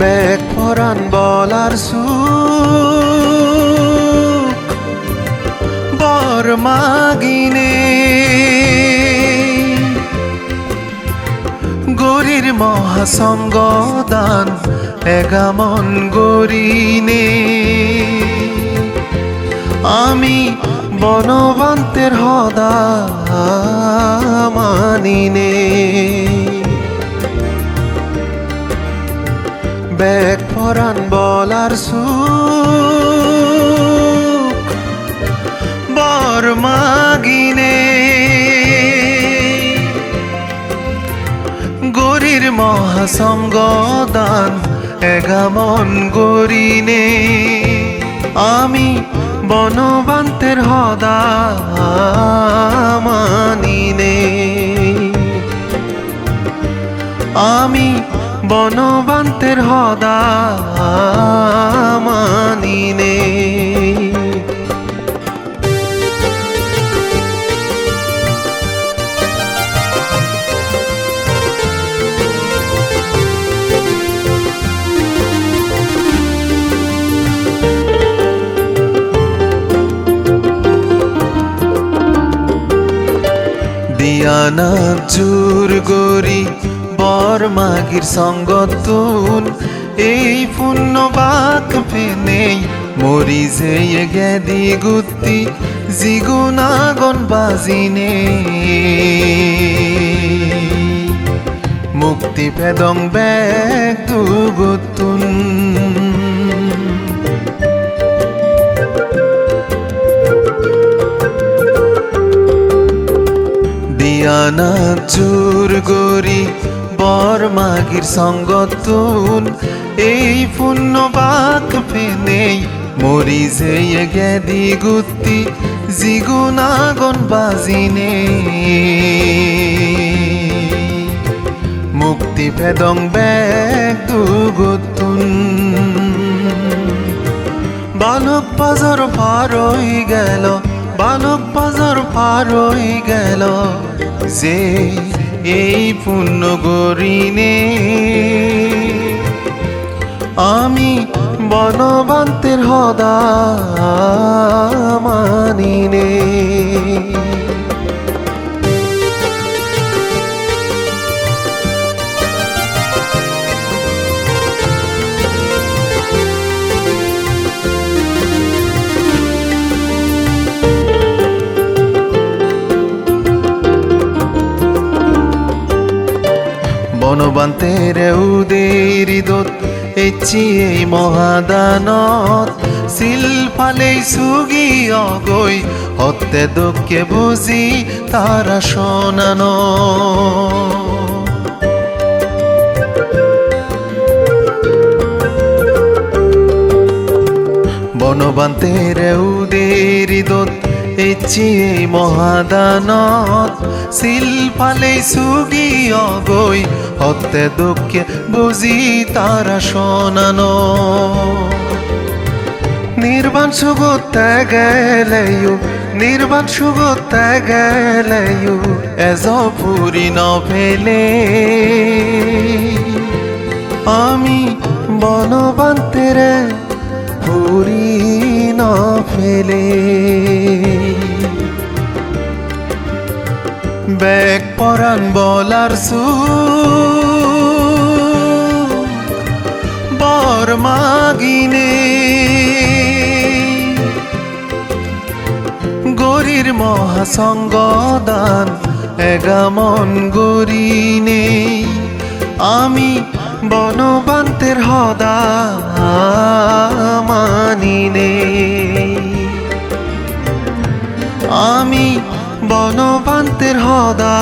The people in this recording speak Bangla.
ব্যাগ পরান বলার সুখ, বর মাগিনে। গরির মহাসঙ্গ দান, এগামন গরিনে। আমি বনবান্তের হদা মানিনে। ব্যাগ পরান বলার বর মাগিনে। গরির মহাসঙ্গ দান এগামন গরিনে। আমি বনবান্তের হদা মানিনে। আমি বনবান্তের হদা মানিনে। দিয়ানা জোর গরি বর মাগির সঙ্গতুন এই পুণ্য বাক ফেনেই মরি যে গেদি গুত্তি, জিগুনাগন বাজিনে। মুক্তি পেদং ব্যাগ দুগুতুন দিয়ানা চুর গরি বর মাগির সঙ্গতুন এই পুণ্য বাক ফেনেই মরি যে গেদি গুত্তি, জিগুনাগন বাজিনে। মুক্তি পেদং ব্যাগ দুগুতুন বালক বাজার পার গেল, বালক বাজার পার গেল, যে এই পুণ্য গরিনে। আমি বনবান্তের হদা মানিনে। বনবান্তের উদের দোত, এচি এই মহাদানত। সিল ফালেই সুগি অগই, হত্যে দুঃখে বুঝি তারা শোনানো। বনবান্তের উদের দোত, এচি এই মহাদানত। সিল ফালেই সুগি অগই হত্যে দুঃখে বুঝি তারা শোনানো। নির্বাণ সুগতে গেলেও, নির্বাণ সুগতে গেলেও, এজ পুরি ন ফেলে আমি বনবান্তের পুরি ন ফেলে ব্যাগ পরান বলার সু বর মাগিনে। গরির মহাসঙ্গ দান এগামন গরিনে। আমি বনবান্তের হদা মানিনে। আমি বনবান্তের হদা